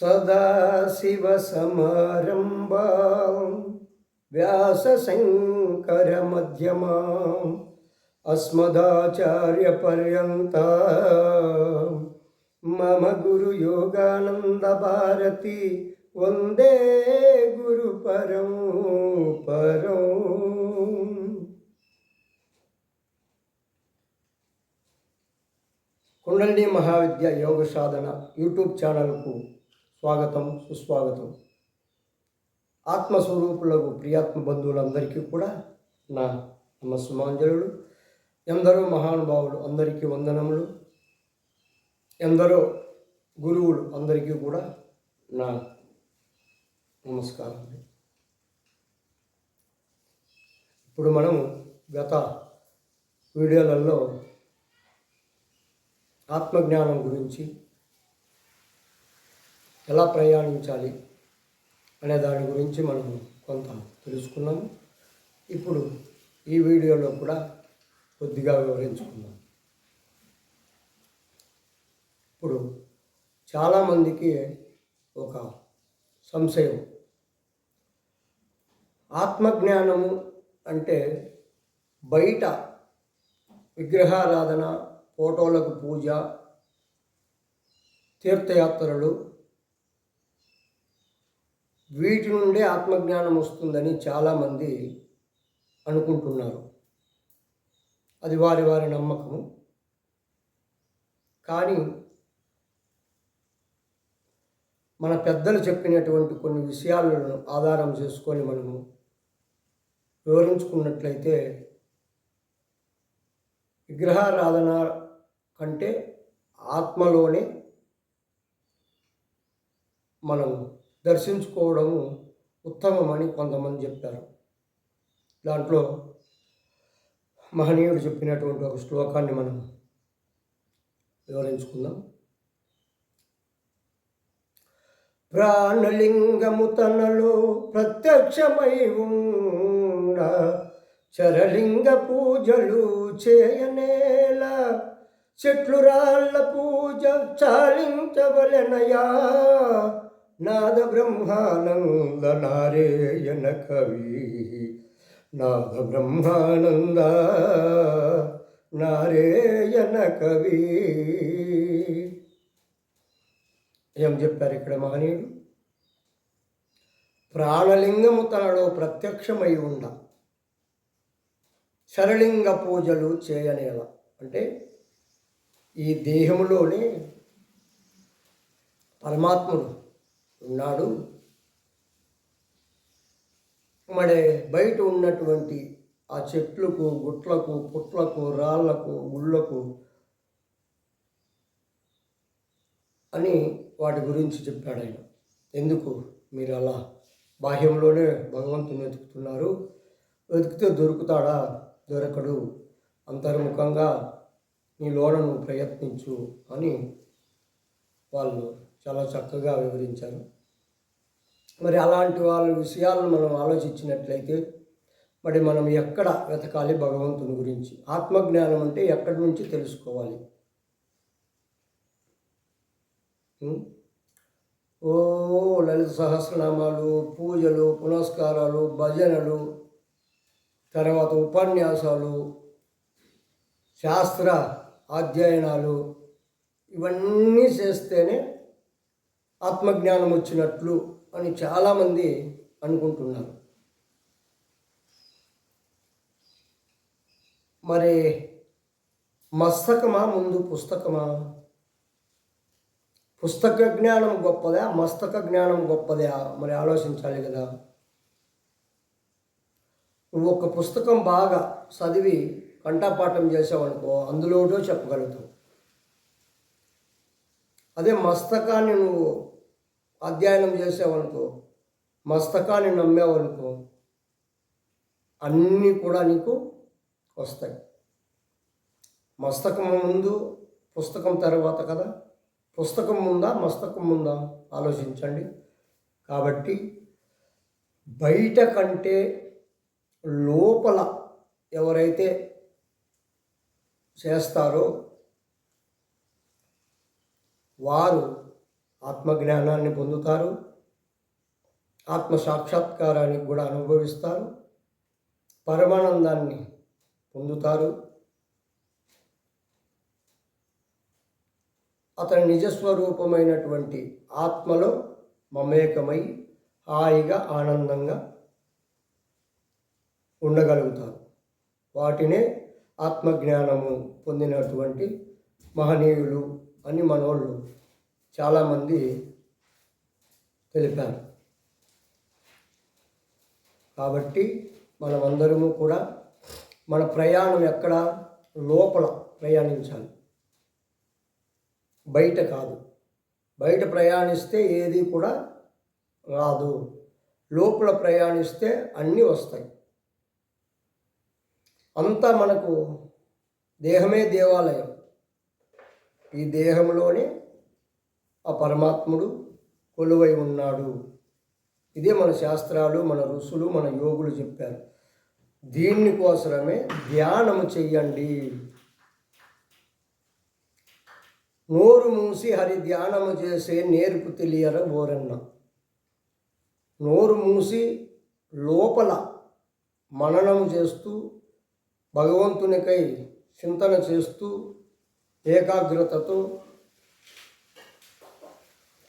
सदाशिवसमारम्भा व्यासशङ्करमध्यमा अस्मदाचार्यपर्यन्ता मम गुरुयोगानन्दभारती वन्दे गुरुपरं परम् కుండలిని మహావిద్య యోగ సాధన యూట్యూబ్ ఛానల్కు స్వాగతం సుస్వాగతం. ఆత్మస్వరూపులకు ప్రియాత్మ బంధువులందరికీ కూడా నా నమస్సుమాంజలుడు ఎందరో మహానుభావులు అందరికీ వందనములు. ఎందరో గురువులు అందరికీ కూడా నా నమస్కారం. ఇప్పుడు మనం గత వీడియోలలో ఆత్మజ్ఞానం గురించి ఎలా ప్రయాణించాలి అనే దాని గురించి మనం కొంత తెలుసుకున్నాము ఇప్పుడు ఈ వీడియోలో కూడా కొద్దిగా వివరించుకుందాం. ఇప్పుడు చాలామందికి ఒక సంశయం. ఆత్మజ్ఞానము అంటే బయట విగ్రహారాధన ఫోటోలకు పూజ తీర్థయాత్రలు వీటి నుండే ఆత్మజ్ఞానం వస్తుందని చాలామంది అనుకుంటున్నారు. అది వారి వారి నమ్మకము. కానీ మన పెద్దలు చెప్పినటువంటి కొన్ని విషయాలను ఆధారం చేసుకొని మనము వివరించుకున్నట్లయితే విగ్రహారాధన కంటే ఆత్మలోనే మనం దర్శించుకోవడము ఉత్తమమని కొంతమంది చెప్పారు. దాంట్లో మహనీయుడు చెప్పినటువంటి ఒక శ్లోకాన్ని మనం వివరించుకుందాం. ప్రాణలింగము తనలో ప్రత్యక్షమై ఉండ చరలింగ పూజలు చేయనేల చెట్లు రాళ్ళ పూజ చాలించవలెనయా? నాద బ్రహ్మానంద నారేయన కవి. నాద బ్రహ్మానంద నారేయన కవి. ఏం చెప్పారు ఇక్కడ మహనీయుడు? ప్రాణలింగము తనలో ప్రత్యక్షమై ఉండ. శరలింగ పూజలు చేయనేల. అంటే ఈ దేహములోనే పరమాత్ముడు ఉన్నాడు. మరి బయట ఉన్నటువంటి ఆ చెట్లకు గుట్లకు పుట్లకు రాళ్ళకు ముళ్ళకు అని వాటి గురించి చెప్పాడు ఆయన. ఎందుకు? మీరు అలా బాహ్యంలోనే భగవంతుని వెతుకుతున్నారు. వెతికితే దొరుకుతాడా? దొరకడు. అంతర్ముఖంగా నీ లోనను ప్రయత్నించు అని వాళ్ళు చాలా చక్కగా వివరించారు. మరి అలాంటి వాళ్ళ విషయాలను మనం ఆలోచించినట్లయితే మరి మనం ఎక్కడ వెతకాలి భగవంతుని గురించి? ఆత్మజ్ఞానం అంటే ఎక్కడి నుంచి తెలుసుకోవాలి? ఓ లలిత సహస్రనామాలు పూజలు పునస్కారాలు భజనలు తర్వాత ఉపన్యాసాలు శాస్త్ర అధ్యయనాలు ఇవన్నీ చేస్తేనే ఆత్మజ్ఞానం వచ్చినట్లు అని చాలామంది అనుకుంటున్నారు. మరి మస్తకమా ముందు పుస్తకమా? పుస్తక జ్ఞానం గొప్పదా? మస్తక జ్ఞానం గొప్పదా? మరి ఆలోచించాలి కదా. నువ్వు ఒక పుస్తకం బాగా చదివి కంఠపాఠం చేసావనుకో అందులోటో చెప్పగలుగుతావు. అదే మస్తకాన్ని నువ్వు అధ్యయనం చేసావనుకో మస్తకాన్ని నమ్మావనుకో అన్నీ కూడా నీకు వస్తాయి. మస్తకం ముందు పుస్తకం తర్వాత కదా? పుస్తకం ముందా మస్తకం ముందా? ఆలోచించండి. కాబట్టి బయట కంటే లోపల ఎవరైతే చేస్తారో వారు ఆత్మజ్ఞానాన్ని పొందుతారు. ఆత్మ సాక్షాత్కారానికి కూడా అనుభవిస్తారు. పరమానందాన్ని పొందుతారు. అతని నిజస్వరూపమైనటువంటి ఆత్మలో మమేకమై హాయిగా ఆనందంగా ఉండగలుగుతారు. వాటినే ఆత్మజ్ఞానము పొందినటువంటి మహనీయులు అని మనోళ్ళు చాలామంది తెలిపారు. కాబట్టి మనమందరము కూడా మన ప్రయాణం ఎక్కడ? లోపల ప్రయాణించాలి. బయట కాదు. బయట ప్రయాణిస్తే ఏది కూడా రాదు. లోపల ప్రయాణిస్తే అన్నీ వస్తాయి. అంతా మనకు దేహమే దేవాలయం. ఈ దేహంలోనే ఆ పరమాత్ముడు కొలువై ఉన్నాడు. ఇదే మన శాస్త్రాలు మన ఋషులు మన యోగులు చెప్పారు. దీనికోసమే ధ్యానము చెయ్యండి. నోరు మూసి హరి ధ్యానము చేసే నేర్పు తెలియర బోరన్న నోరు మూసి లోపల మననము చేస్తూ భగవంతునికై చింతన చేస్తూ ఏకాగ్రతతో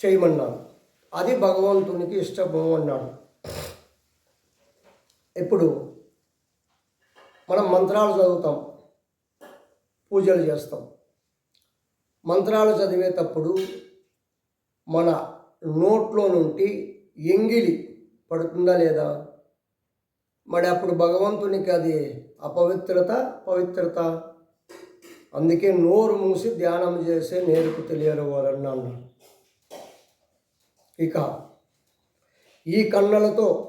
చేయమన్నాడు. అది భగవంతునికి ఇష్టము అన్నాడు. ఇప్పుడు మనం మంత్రాలు చదువుతాం పూజలు చేస్తాం. మంత్రాలు చదివేటప్పుడు మన నోట్లో నుండి ఎంగిలి పడుతుందా లేదా? మరి అప్పుడు భగవంతునికి అది అపవిత్రత పవిత్రత. అందుకే నోరు మూసి ధ్యానం చేసే నేర్పు తెలియని వారన్న అన్నాడు ఇక ఈ కన్నులతో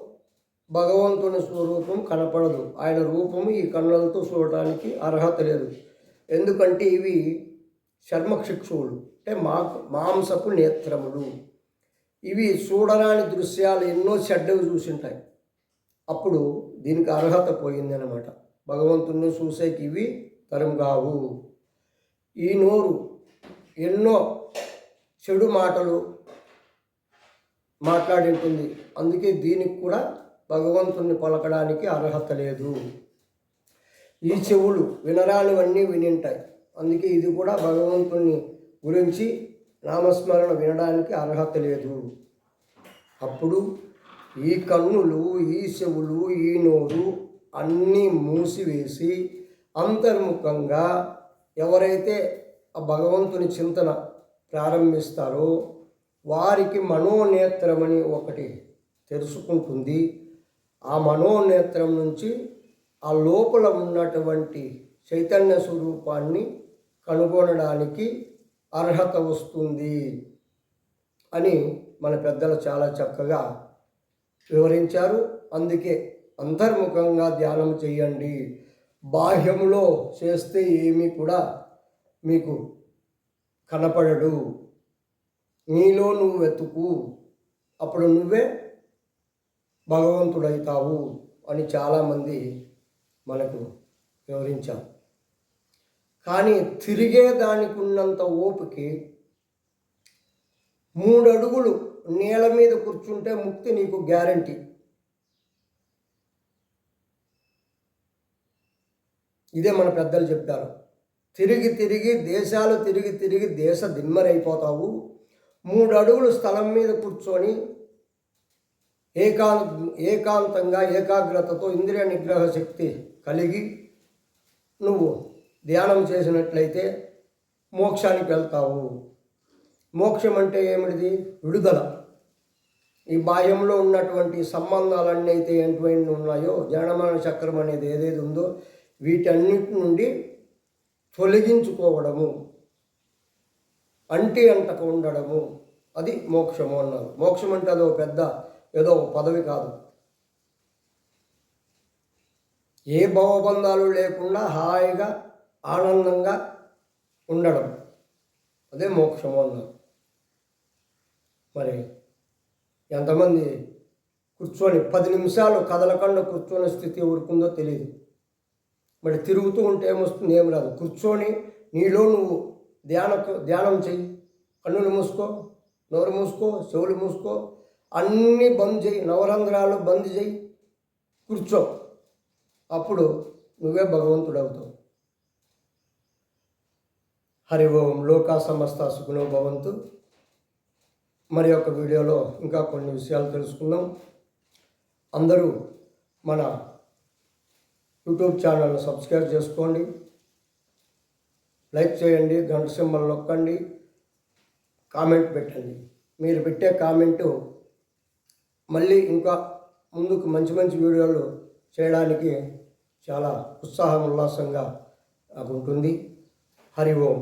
భగవంతుని స్వరూపం కనపడదు. ఆయన రూపము ఈ కన్నులతో చూడటానికి అర్హత లేదు. ఎందుకంటే ఇవి చర్మక్షిక్షువులు అంటే మా మాంసపు నేత్రములు. ఇవి చూడరాని దృశ్యాలు ఎన్నో చెడ్డవి చూసింటాయి. అప్పుడు దీనికి అర్హత పోయింది అనమాట భగవంతుని చూసేకి ఇవి తరం కావు ఈ నోరు ఎన్నో చెడు మాటలు మాట్లాడింటుంది. అందుకే దీనికి కూడా భగవంతుణ్ణి పలకడానికి అర్హత లేదు. ఈ చెవులు వినరానివన్నీ వినింటాయి. అందుకే ఇది కూడా భగవంతుని గురించి నామస్మరణ వినడానికి అర్హత లేదు. అప్పుడు ఈ కన్నులు ఈ చెవులు ఈ నోరు అన్నీ మూసివేసి అంతర్ముఖంగా ఎవరైతే ఆ భగవంతుని చింతన ప్రారంభిస్తారో వారికి మనోనేత్రమని ఒకటి తెలుసుకుంటుంది. ఆ మనోనేత్రం నుంచి ఆ లోపల ఉన్నటువంటి చైతన్య స్వరూపాన్ని కనుగొనడానికి అర్హత వస్తుంది అని మన పెద్దలు చాలా చక్కగా వివరించారు. అందుకే అంతర్ముఖంగా ధ్యానం చేయండి. బాహ్యంలో చేస్తే ఏమీ కూడా మీకు కనపడడు. నీలో నువ్వు వెతుకు అప్పుడు నువ్వే భగవంతుడవుతావు అని చాలామంది మనకు వివరించారు. కానీ తిరిగే దానికి ఉన్నంత ఓపికి మూడు అడుగులు నేల మీద కూర్చుంటే ముక్తి నీకు గ్యారంటీ. ఇదే మన పెద్దలు చెప్పారు. తిరిగి తిరిగి దేశాలు తిరిగి తిరిగి దేశ దిమ్మరైపోతావు మూడు అడుగులు స్థలం మీద కూర్చొని ఏకాంత ఏకాంతంగా ఏకాగ్రతతో ఇంద్రియ నిగ్రహ శక్తి కలిగి నువ్వు ధ్యానం చేసినట్లయితే మోక్షానికి వెళ్తావు. మోక్షం అంటే ఏమిటిది? విడుదల. ఈ బాహ్యంలో ఉన్నటువంటి సంబంధాలన్నీ అయితే ఎటువంటి ఉన్నాయో జనమన చక్రం అనేది ఏదేది ఉందో వీటన్నిటి నుండి తొలగించుకోవడము. అంటి అంటక ఉండడము. అది మోక్షము అన్నారు. మోక్షం అంటే అదో పెద్ద ఏదో పదవి కాదు. ఏ భవబంధాలు లేకుండా హాయిగా ఆనందంగా ఉండడం. అదే మోక్షము అన్నారు. మరి ఎంతమంది కూర్చొని పది నిమిషాలు కదలకుండా కూర్చొని స్థితి ఊరుకుందో తెలియదు మరి తిరుగుతూ ఉంటే ఏమొస్తుంది? ఏం రాదు. కూర్చొని నీలో నువ్వు ధ్యాన ధ్యానం చెయ్యి. కన్నులు మూసుకో నోరు మూసుకో చెవులు మూసుకో. అన్నీ బంద్ చేయి నవరంధ్రాలు బంద్ చేయి కూర్చో. అప్పుడు నువ్వే భగవంతుడు అవుతావు హరి ఓం. లోకా సమస్త సుఖనో భవంతు. మరి యొక్క వీడియోలో ఇంకా కొన్ని విషయాలు తెలుసుకుందాం. అందరూ మన యూట్యూబ్ ఛానల్ను సబ్స్క్రైబ్ చేసుకోండి. లైక్ చేయండి గంట సింబల్ నొక్కండి కామెంట్ పెట్టండి. మీరు పెట్టే కామెంటు మళ్ళీ ఇంకా ముందుకు మంచి మంచి వీడియోలు చేయడానికి చాలా ఉత్సాహం ఉల్లాసంగా నాకు ఉంటుంది. హరి ఓం.